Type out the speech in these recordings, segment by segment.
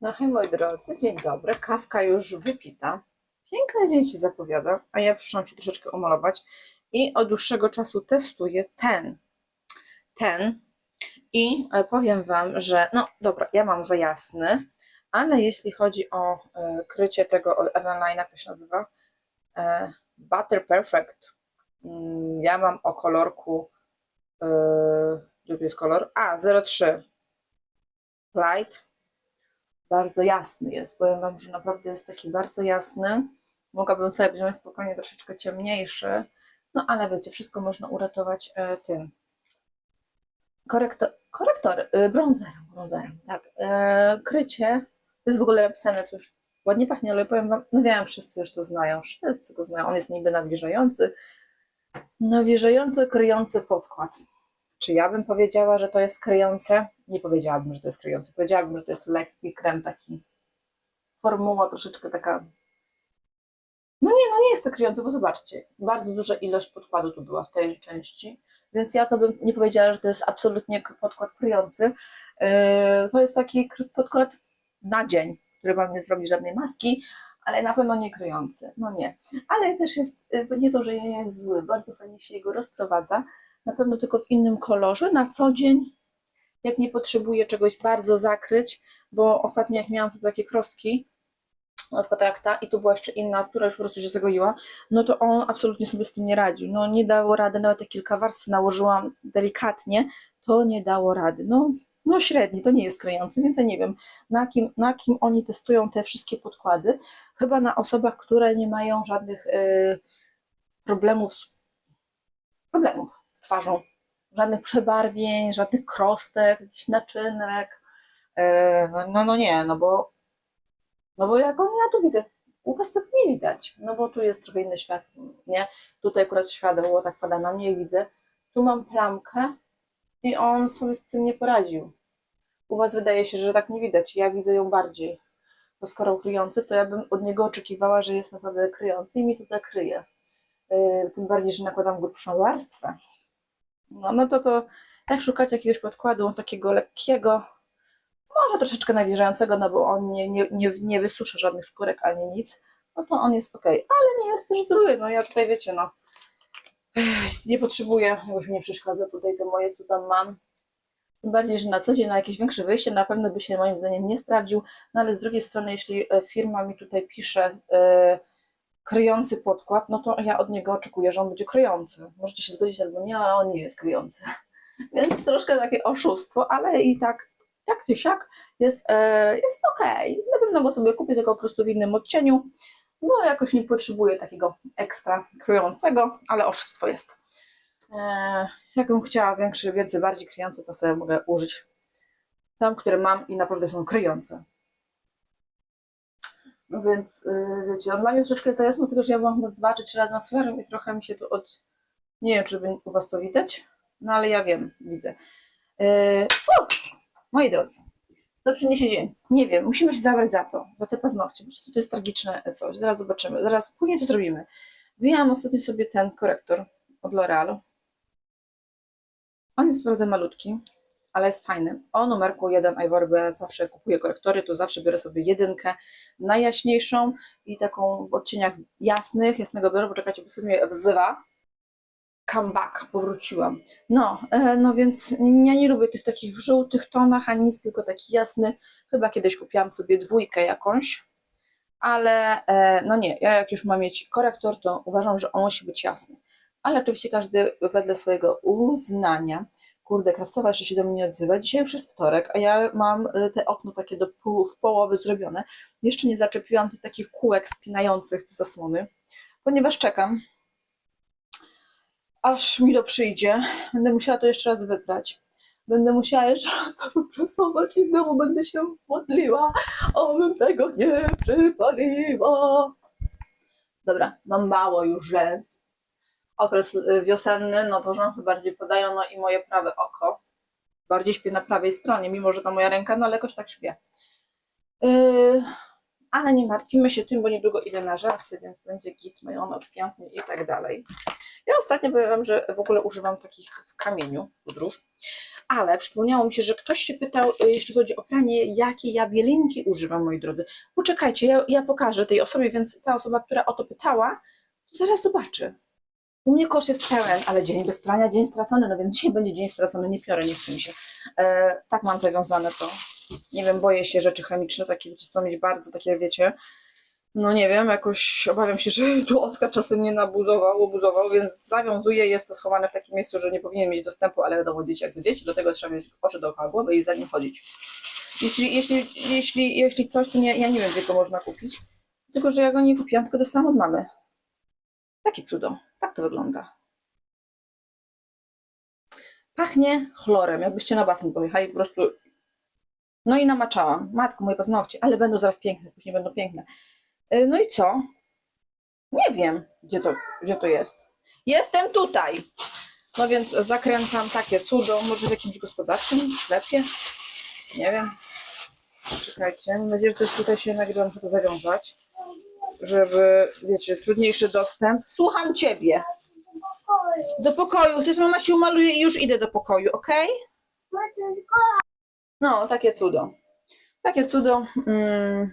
No hej moi drodzy, dzień dobry. Kawka już wypita. Piękny dzień się zapowiada, a ja przyszłam się troszeczkę omalować i od dłuższego czasu testuję ten, ten i e, powiem Wam, że no dobra, ja mam za jasny, ale jeśli chodzi o e, krycie tego od Eveline, jak to się nazywa? E, Butter Perfect. Mm, ja mam o kolorku, e, jest kolor? A, 03 Light bardzo jasny jest. Powiem Wam, że naprawdę jest taki bardzo jasny. Mogłabym sobie wziąć spokojnie troszeczkę ciemniejszy, no ale wiecie, wszystko można uratować e, tym. Korektor, korektor, e, bronzerem, bronzerem, tak. E, krycie, to jest w ogóle napisane coś, ładnie pachnie, ale powiem Wam, no wiem, wszyscy już to znają, wszyscy go znają, on jest niby nawilżający, nawilżający, kryjący podkład. Czy ja bym powiedziała, że to jest kryjące? Nie powiedziałabym, że to jest kryjące. Powiedziałabym, że to jest lekki krem taki. Formuła troszeczkę taka. No nie, no nie jest to kryjące, bo zobaczcie, bardzo duża ilość podkładu tu była w tej części, więc ja to bym nie powiedziała, że to jest absolutnie podkład kryjący. Yy, To jest taki podkład na dzień, który wam nie zrobi żadnej maski, ale na pewno nie kryjący. No nie. Ale też jest, yy, nie to, że nie jest zły, bardzo fajnie się jego rozprowadza na pewno tylko w innym kolorze. Na co dzień, jak nie potrzebuję czegoś bardzo zakryć, bo ostatnio jak miałam takie krostki, na przykład jak ta i tu była jeszcze inna, która już po prostu się zagoiła, no to on absolutnie sobie z tym nie radził. No nie dało rady, nawet jak kilka warstw nałożyłam delikatnie, to nie dało rady. No, no średni, to nie jest kryjący, więc ja nie wiem, na kim, na kim oni testują te wszystkie podkłady. Chyba na osobach, które nie mają żadnych y, problemów z problemów twarzą. Żadnych przebarwień, żadnych krostek, jakichś naczynek. E, No, no, nie, no bo, no bo jak on, ja tu widzę, u was tego nie widać, no bo tu jest trochę inny świat, nie? Tutaj akurat światło tak pada na mnie widzę. Tu mam plamkę i on sobie z tym nie poradził. U was wydaje się, że tak nie widać, ja widzę ją bardziej. To skoro kryjący, to ja bym od niego oczekiwała, że jest naprawdę kryjący i mi to zakryje. Yy, tym bardziej, że nakładam grubszą warstwę. No, no to to jak szukać jakiegoś podkładu takiego lekkiego, może troszeczkę nawilżającego, no bo on nie, nie, nie, nie wysusza żadnych skórek ani nic, no to on jest ok, ale nie jest też zły, no ja tutaj wiecie, no nie potrzebuję, już mi nie przeszkadza tutaj to moje, co tam mam. Tym bardziej, że na co dzień na jakieś większe wyjście na pewno by się moim zdaniem nie sprawdził, no ale z drugiej strony, jeśli e, firma mi tutaj pisze, e, kryjący podkład, no to ja od niego oczekuję, że on będzie kryjący. Możecie się zgodzić albo nie, ale on nie jest kryjący. Więc troszkę takie oszustwo, ale i tak, tak czy siak jest, e, jest okej. Na pewno go sobie kupię, tylko po prostu w innym odcieniu, bo jakoś nie potrzebuję takiego ekstra kryjącego, ale oszustwo jest. E, jakbym chciała większy, więcej, bardziej kryjące, to sobie mogę użyć tam, które mam i naprawdę są kryjące. No więc, yy, wiecie, on dla mnie troszeczkę za jasno, tylko że ja byłam chyba z dwa czy trzy razy na i trochę mi się tu od... Nie wiem, czy u Was to widać, no ale ja wiem, widzę. Yy! Moi drodzy, to przyniesie dzień. Nie wiem, musimy się zabrać za to, za te paznokcie. Po prostu to jest tragiczne coś. Zaraz zobaczymy, zaraz później to zrobimy. Wyjęłam ostatnio sobie ten korektor od L'Orealu. On jest naprawdę malutki, ale jest fajny. O numerku 1 Ivory, bo ja zawsze kupuję korektory, to zawsze biorę sobie jedynkę najjaśniejszą i taką w odcieniach jasnych, jasnego biorę, poczekajcie, bo sobie mnie wzywa. Come back, powróciłam. No, e, no więc ja nie lubię tych takich w żółtych tonach, ani nic, tylko taki jasny. Chyba kiedyś kupiłam sobie dwójkę jakąś, ale e, no nie, ja jak już mam mieć korektor, to uważam, że on musi być jasny. Ale oczywiście każdy wedle swojego uznania kurde, krawcowa jeszcze się do mnie nie odzywa. Dzisiaj już jest wtorek, a ja mam y, te okno takie do pół, w połowy zrobione. Jeszcze nie zaczepiłam tych takich kółek spinających te zasłony, ponieważ czekam, aż mi to przyjdzie. Będę musiała to jeszcze raz wyprać. Będę musiała jeszcze raz to wyprasować i znowu będę się modliła, abym tego nie przypaliła. Dobra, mam mało już rzęs okres y, wiosenny, no rzęsy bardziej podają, no i moje prawe oko. Bardziej śpię na prawej stronie, mimo że ta moja ręka, no ale jakoś tak śpię. Yy, ale nie martwimy się tym, bo niedługo idę na rzęsy, więc będzie git, majonez piękny i tak dalej. Ja ostatnio powiem że w ogóle używam takich w kamieniu pudrów. Ale przypomniało mi się, że ktoś się pytał, y, jeśli chodzi o pranie, jakie ja bielinki używam, moi drodzy. Poczekajcie, ja, ja pokażę tej osobie, więc ta osoba, która o to pytała, to zaraz zobaczy. U mnie kosz jest pełen, ale dzień bez prania, dzień stracony, no więc dzisiaj będzie dzień stracony, nie piorę, nie chce mi się. E, tak mam zawiązane to. Nie wiem, boję się rzeczy chemiczne, takie, wiecie, co mieć bardzo takie, wiecie, no nie wiem, jakoś obawiam się, że tu Oskar czasem mnie nabuzował, obuzował, więc zawiązuję, jest to schowane w takim miejscu, że nie powinien mieć dostępu, ale dzieci jak dzieci, do tego trzeba mieć oczy dookoła głowy i za nim chodzić. Jeśli, jeśli, jeśli, jeśli coś, to nie, ja nie wiem, gdzie to można kupić, tylko że ja go nie kupiłam, tylko dostałam od mamy. Takie cudo, tak to wygląda. Pachnie chlorem, jakbyście na basen pojechali po prostu. No i namaczałam. Matko, moje paznokcie, ale będą zaraz piękne, później będą piękne. Y, No i co? Nie wiem, gdzie to, gdzie to jest. Jestem tutaj. No więc zakręcam takie cudo, może w jakimś gospodarczym sklepie. Nie wiem. Czekajcie, mam nadzieję, że to jest tutaj się muszę to zawiązać, żeby, wiecie, trudniejszy dostęp. Słucham ciebie. Do pokoju. Chcesz, mama się umaluje i już idę do pokoju, ok? No, takie cudo. Takie cudo. Mm.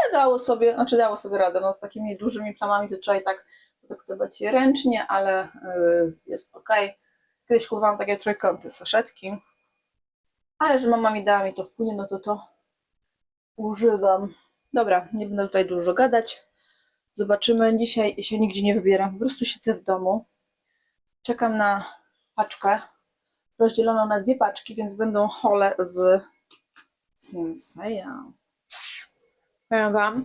Ale dało sobie, znaczy dało sobie radę. No, z takimi dużymi plamami to trzeba i tak podektywać je ręcznie, ale y, jest ok. Kiedyś kupowałam takie trójkąty saszetki. Ale że mama mi dała mi to w płynie, no to to używam. Dobra, nie będę tutaj dużo gadać. Zobaczymy. Dzisiaj się nigdzie nie wybieram. Po prostu siedzę w domu. Czekam na paczkę. Rozdzieloną na dwie paczki, więc będą hole z Senseja. Powiem wam,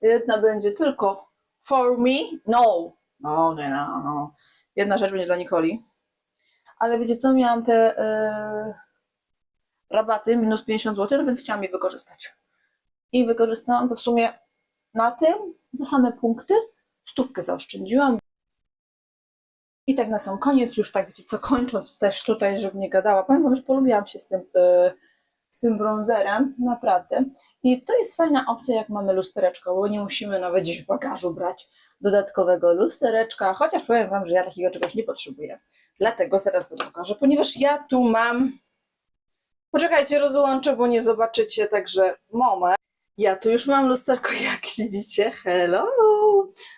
jedna będzie tylko for me. No, no, nie, no, no. Jedna rzecz będzie dla Nikoli. Ale wiecie co, miałam te yy, rabaty minus 50 zł, no więc chciałam je wykorzystać. I wykorzystałam to w sumie na tym, za same punkty, stówkę zaoszczędziłam. I tak na sam koniec, już tak wiecie co, kończąc też tutaj, żeby nie gadała, wam, że polubiłam się z tym, yy, z tym bronzerem, naprawdę. I to jest fajna opcja, jak mamy lustereczko, bo nie musimy nawet gdzieś w bagażu brać dodatkowego lustereczka, chociaż powiem wam, że ja takiego czegoś nie potrzebuję. Dlatego zaraz wam pokażę, ponieważ ja tu mam... Poczekajcie, rozłączę, bo nie zobaczycie, także moment. Ja tu już mam lusterko, jak widzicie, hello!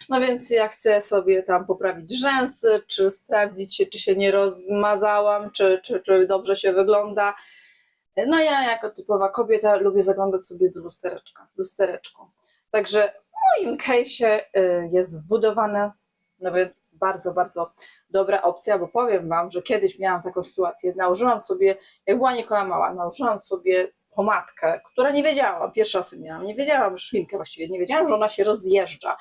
No więc ja chcę sobie tam poprawić rzęsy, czy sprawdzić, czy się nie rozmazałam, czy, czy, czy dobrze się wygląda. No ja jako typowa kobieta lubię zaglądać sobie do lustereczka, lustereczko. Także w moim case'ie y, jest wbudowane, no więc bardzo, bardzo dobra opcja, bo powiem Wam, że kiedyś miałam taką sytuację, nałożyłam sobie, jak była Nikola mała, nałożyłam sobie pomadkę, która nie wiedziałam, pierwszy raz miałam, nie wiedziałam, szminkę właściwie, nie wiedziałam, że ona się rozjeżdża.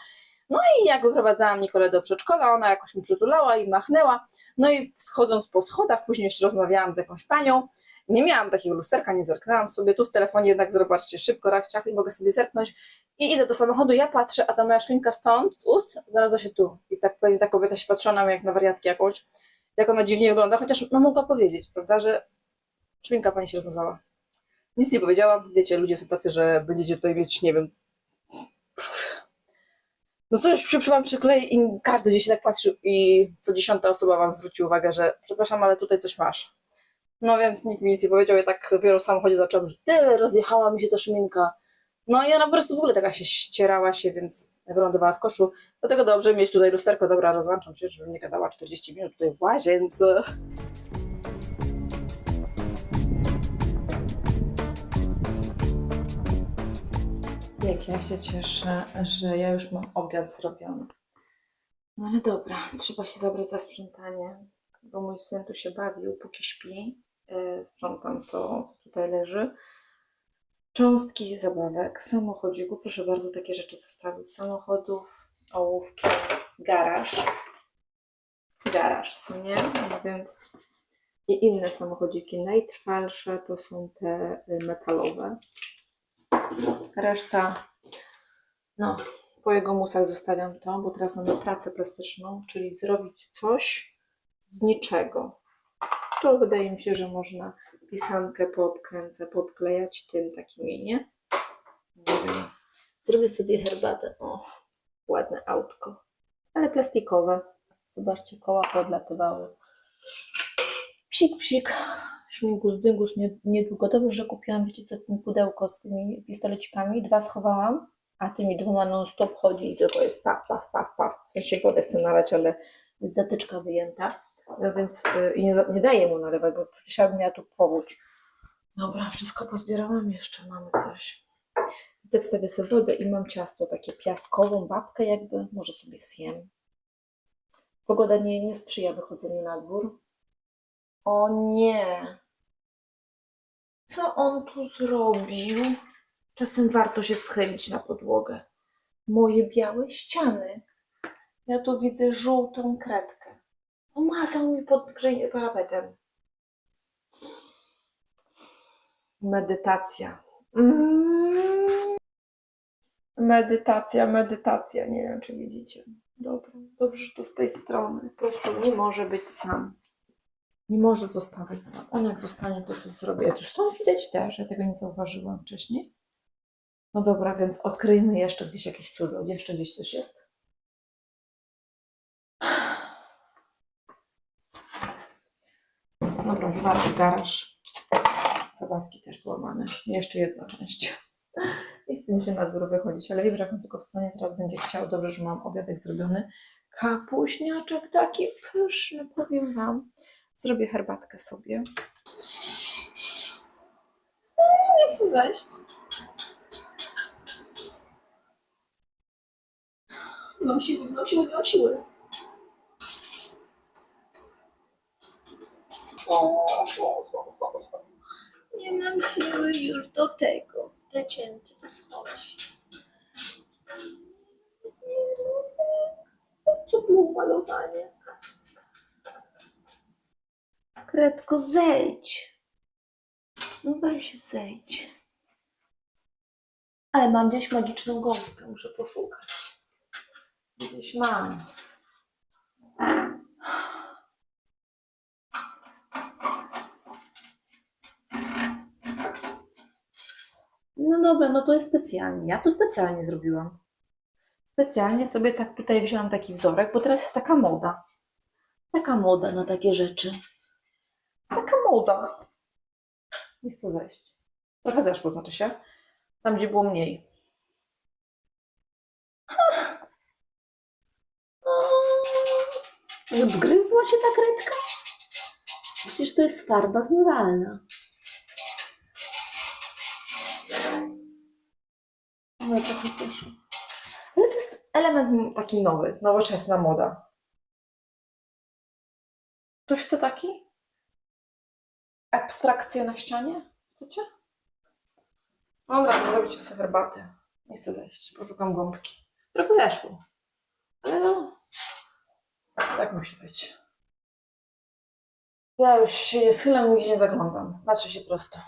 No i jak wyprowadzałam Nikolę do przedszkola, ona jakoś mi przytulała i machnęła, no i schodząc po schodach, później jeszcze rozmawiałam z jakąś panią, nie miałam takiego lusterka, nie zerknęłam sobie, tu w telefonie jednak zobaczcie, szybko, rak, ciach i mogę sobie zerknąć. I idę do samochodu, ja patrzę, a ta moja szminka stąd, z ust, znalazła się tu. I tak pewnie ta kobieta się patrzyła na mnie jak na wariatkę jakąś, jak ona dziwnie wygląda, chociaż no mogła powiedzieć, prawda, że szminka pani się rozmazała. Nic nie powiedziałam, wiecie, ludzie są tacy, że będziecie tutaj mieć, nie wiem, no coś przy, przy wam przykleję i każdy gdzieś tak patrzy i co dziesiąta osoba wam zwróci uwagę, że przepraszam, ale tutaj coś masz. No więc nikt mi nic nie powiedział, ja tak dopiero w samochodzie zacząłem, że tyle rozjechała mi się ta szminka. No i ona po prostu w ogóle taka się ścierała się, więc wylądowała w koszu. Dlatego dobrze mieć tutaj lusterko, dobra, rozłączam się, żebym nie gadała 40 minut tutaj w łazience. Jak ja się cieszę, że ja już mam obiad zrobiony. No ale dobra, trzeba się zabrać za sprzątanie, bo mój syn tu się bawił, póki śpi. Yy, Sprzątam to, co tutaj leży. Cząstki zabawek, samochodziku. Proszę bardzo, takie rzeczy zostawić. Samochodów, ołówki, garaż. Garaż, co nie? No więc i inne samochodziki. Najtrwalsze to są te y, metalowe. Reszta, no, po jego musach zostawiam to, bo teraz mamy pracę plastyczną, czyli zrobić coś z niczego. To wydaje mi się, że można pisankę poobkręcać, poobklejać tym takimi, nie? Zrobię sobie herbatę. O, ładne autko, ale plastikowe. Zobaczcie, koła podlatywały. Psik, psik. Szmingus, dyngus, nie- niedługo. Dobrze, że kupiłam, wiecie co, ten pudełko z tymi pistolecikami. Dwa schowałam, a tymi dwoma non stop chodzi i tylko jest paf, paf, paf, paf. W sensie wodę chcę nalać, ale jest zatyczka wyjęta. No więc y, nie, nie daję mu nalewać, bo przecież miała tu powódź. Dobra, wszystko pozbierałam, jeszcze mamy coś. Idę wstawię sobie wodę i mam ciasto, takie piaskową babkę jakby, może sobie zjem. Pogoda nie, nie sprzyja wychodzeniu na dwór. O nie! Co on tu zrobił? Czasem warto się schylić na podłogę. Moje białe ściany. Ja tu widzę żółtą kredkę. Umazał mi pod parapetem. Medytacja. Mm. Medytacja, medytacja. Nie wiem, czy widzicie. Dobra, dobrze, że to z tej strony. Po prostu nie może być sam. Nie może zostawać sam. On jak zostanie, to coś zrobi. A tu stąd widać też, ja tego nie zauważyłam wcześniej. No dobra, więc odkryjmy jeszcze gdzieś jakieś cudo. Jeszcze gdzieś coś jest. Dobra, wywalę garaż. Zabawki też połamane. Jeszcze jedna część. Nie chce mi się na dwór wychodzić, ale wiem, że jak on tylko wstanie, teraz będzie chciał. Dobrze, że mam obiadek zrobiony. Kapuśniaczek taki pyszny, powiem Wam. Zrobię herbatkę sobie. Nie chcę zejść. Mam siły, nie mam siły, mam siły. Nie mam siły już do tego. Te cienkie schować. Co było malowanie? Kredko, zejdź. No weź zejdź. Ale mam gdzieś magiczną gąbkę, muszę poszukać. Gdzieś mam. No dobra, no to jest specjalnie. Ja to specjalnie zrobiłam. Specjalnie sobie tak tutaj wzięłam taki wzorek, bo teraz jest taka moda. Taka moda na takie rzeczy. Taka moda. Nie chcę zejść. Trochę zeszło, znaczy się. Tam, gdzie było mniej. Odgryzła się ta kredka? Przecież to jest farba zmywalna. No trochę zeszło. Ale to jest element taki nowy, nowoczesna moda. Ktoś chce taki? Abstrakcję na ścianie? Chcecie? Dobra, to zrobicie sobie herbatę. Nie chcę zejść, poszukam gąbki. Trochę zeszło. Ale no, tak musi być. Ja już się nie schylam, nigdzie nie zaglądam. Patrzę się prosto.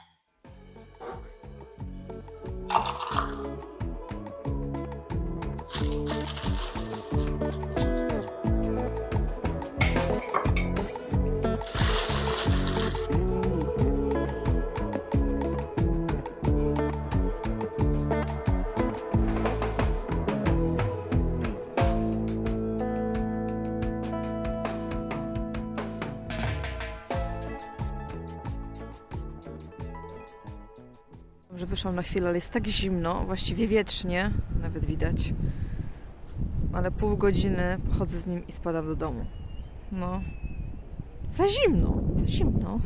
Wyszłam na chwilę, ale jest tak zimno, właściwie wietrznie, nawet widać. Ale pół godziny pochodzę z nim i spadam do domu. No, za zimno, za zimno.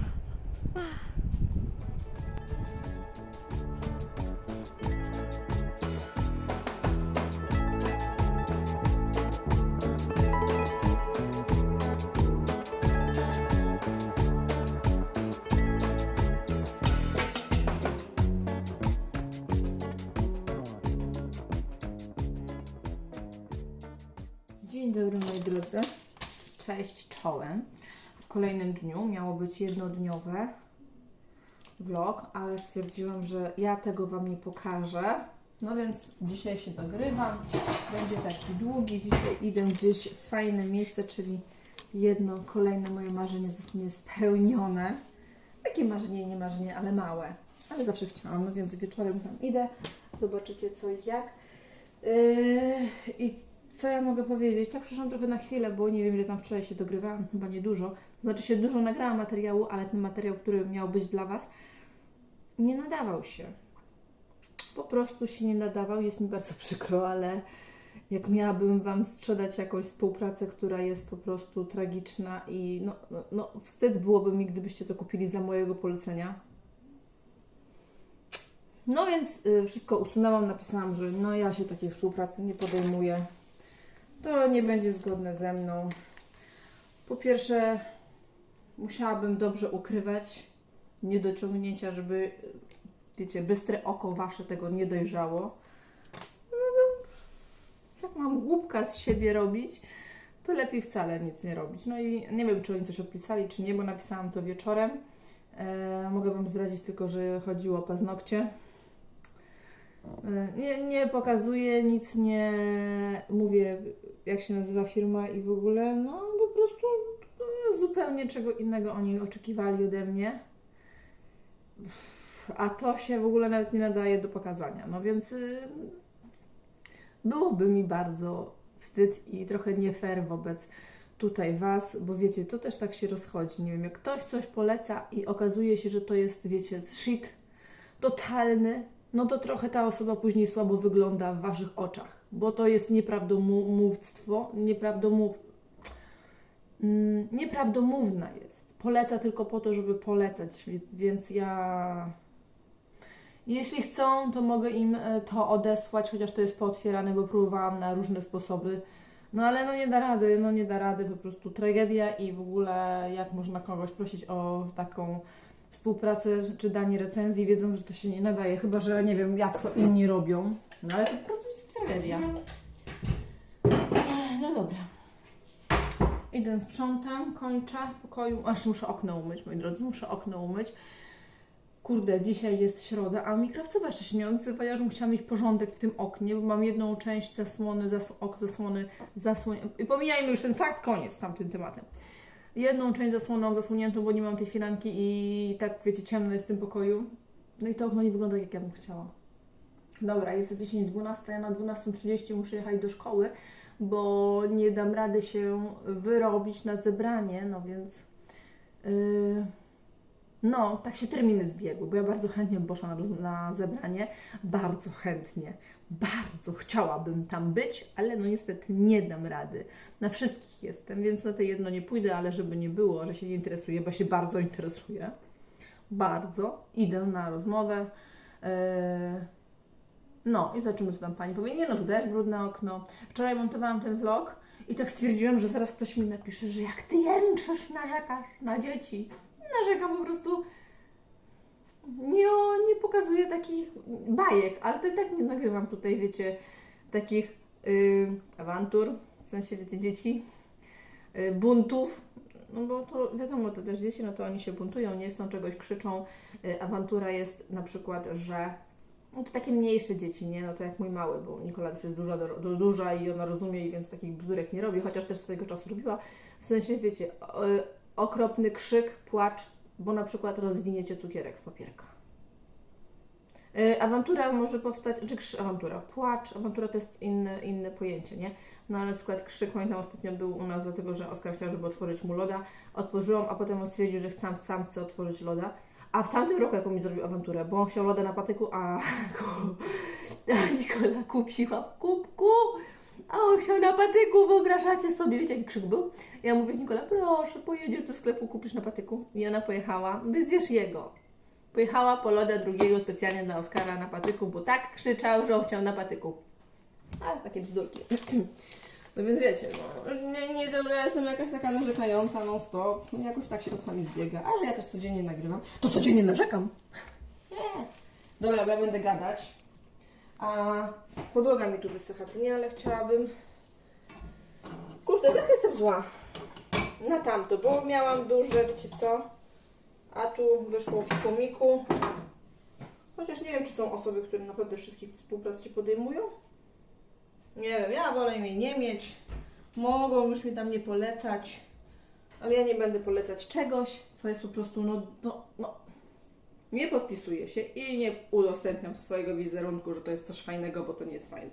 Dobry moi drodzy. Cześć czołem. W kolejnym dniu miało być jednodniowe vlog, ale stwierdziłam, że ja tego Wam nie pokażę. No więc dzisiaj się dogrywam. Będzie taki długi. Dzisiaj idę gdzieś w fajne miejsce, czyli jedno kolejne moje marzenie zostanie spełnione. Takie marzenie, nie marzenie, ale małe. Ale zawsze chciałam, no więc wieczorem tam idę. Zobaczycie co i jak. Yy, I co ja mogę powiedzieć? Tak przyszłam trochę na chwilę, bo nie wiem ile tam wczoraj się dogrywałam, chyba niedużo. Znaczy się dużo nagrałam materiału, ale ten materiał, który miał być dla Was, nie nadawał się. Po prostu się nie nadawał, jest mi bardzo przykro, ale jak miałabym Wam sprzedać jakąś współpracę, która jest po prostu tragiczna i no, no, no wstyd byłoby mi, gdybyście to kupili za mojego polecenia. No więc y, wszystko usunęłam, napisałam, że no ja się takiej współpracy nie podejmuję. To nie będzie zgodne ze mną. Po pierwsze, musiałabym dobrze ukrywać niedociągnięcia, żeby, wiecie, bystre oko wasze tego nie dojrzało. No, no, jak mam głupka z siebie robić, to lepiej wcale nic nie robić. No i nie wiem, czy oni coś odpisali, czy nie, bo napisałam to wieczorem. E, mogę Wam zdradzić tylko, że chodziło o paznokcie. E, Nie, nie pokazuję, nic nie mówię, jak się nazywa firma i w ogóle, no po prostu e, zupełnie czego innego oni oczekiwali ode mnie. A to się w ogóle nawet nie nadaje do pokazania. No więc y, byłoby mi bardzo wstyd i trochę nie fair wobec tutaj Was, bo wiecie, to też tak się rozchodzi. Nie wiem, jak ktoś coś poleca i okazuje się, że to jest, wiecie, shit totalny, no to trochę ta osoba później słabo wygląda w Waszych oczach, bo to jest nieprawdomówstwo, nieprawdomów... Mm, nieprawdomówna jest. Poleca tylko po to, żeby polecać, więc, ja... Jeśli chcą, to mogę im e, to odesłać, chociaż to jest pootwierane, bo próbowałam na różne sposoby. No ale no nie da rady, no nie da rady, po prostu tragedia i w ogóle jak można kogoś prosić o taką współpracę czy danie recenzji, wiedząc, że to się nie nadaje, chyba że nie wiem jak to inni robią. No ale to po prostu jest tragedia. No dobra. Idę sprzątam, kończę w pokoju. Aż muszę okno umyć, moi drodzy, muszę okno umyć. Kurde, dzisiaj jest środa, a mi krawcowa jeszcze się nie odzywa. Ja już musiałam mieć porządek w tym oknie, bo mam jedną część zasłony, zas ok, zasłony, zasłoń... I pomijajmy już ten fakt, koniec z tamtym tematem. Jedną część zasłoną zasłoniętą, bo nie mam tej firanki i tak, wiecie, ciemno jest w tym pokoju. No i to okno nie wygląda jak ja bym chciała. Dobra, jest 10.12, ja na 12.30 muszę jechać do szkoły, bo nie dam rady się wyrobić na zebranie, no więc... Yy... No, tak się terminy zbiegły, bo ja bardzo chętnie bym poszła na, na zebranie. Bardzo chętnie, bardzo chciałabym tam być, ale no niestety nie dam rady. Na wszystkich jestem, więc na te jedno nie pójdę, ale żeby nie było, że się nie interesuję, bo się bardzo interesuję. Bardzo. Idę na rozmowę. Yy, No i zobaczymy, co tam pani powie. Nie no, tu też brudne okno. Wczoraj montowałam ten vlog i tak stwierdziłam, że zaraz ktoś mi napisze, że jak ty jęczysz, narzekasz na dzieci. Nie narzekam, po prostu nie, nie pokazuję takich bajek, ale to i tak nie nagrywam tutaj, wiecie, takich y, awantur, w sensie, wiecie, dzieci, y, buntów, no bo to wiadomo, to też dzieci, no to oni się buntują, nie chcą czegoś, krzyczą. Y, awantura jest na przykład, że no to takie mniejsze dzieci, nie? No to jak mój mały, bo Nikola już jest duża, do, do, duża i ona rozumie, i więc takich bzdurek nie robi, chociaż też swojego czasu robiła. W sensie, wiecie, okropny krzyk, płacz, bo na przykład rozwiniecie cukierek z papierka. Y, Awantura może powstać, czy krzyk, awantura, płacz, awantura to jest inne, inne pojęcie, nie? No ale na przykład krzyk, pamiętam ostatnio był u nas, dlatego że Oskar chciał, żeby otworzyć mu loda. Otworzyłam, a potem on stwierdził, że sam, sam chce otworzyć loda. A w tamtym roku jaką mi zrobił awanturę, bo on chciał loda na patyku, a, a Nikola kupiła w kubku, a on chciał na patyku, wyobrażacie sobie, wiecie jaki krzyk był? Ja mówię, Nikola, proszę, pojedziesz do sklepu, kupisz na patyku. I ona pojechała, wyzjesz jego. Pojechała po loda drugiego specjalnie dla Oskara na patyku, bo tak krzyczał, że on chciał na patyku. Ale takie bzdurki. No więc wiecie, no, nie, nie dobra, jestem jakaś taka narzekająca non stop. No, jakoś tak się czasami zbiega. A że ja też codziennie nagrywam, to codziennie narzekam. Nie. Dobra, bo ja będę gadać. A podłoga mi tu wysycha, co nie, ale chciałabym... Kurde, trochę jestem zła na tamto, bo miałam duże, wiecie co? A tu wyszło w komiku. Chociaż nie wiem, czy są osoby, które naprawdę wszystkich współprac się podejmują. Nie wiem, ja wolę jej nie mieć. Mogą już mi tam nie polecać. Ale ja nie będę polecać czegoś, co jest po prostu, no, no, no. Nie podpisuję się i nie udostępniam swojego wizerunku, że to jest coś fajnego, bo to nie jest fajne.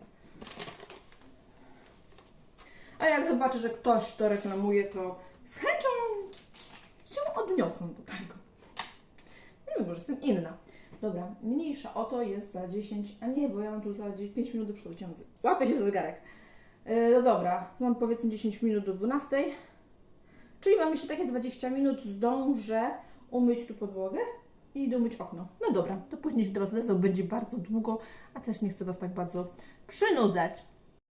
A jak zobaczę, że ktoś to reklamuje, to z chęcią się odniosę do tego. Nie wiem, może jestem inna. Dobra, mniejsza o to jest za 10, a nie, bo ja mam tu za 5 minut do Łapię się za zegarek. Yy, no dobra, mam powiedzmy 10 minut do 12. Czyli mam jeszcze takie 20 minut, zdążę umyć tu podłogę i idę umyć okno. No dobra, to później się do Was wezmę, będzie bardzo długo, a też nie chcę Was tak bardzo przynudzać.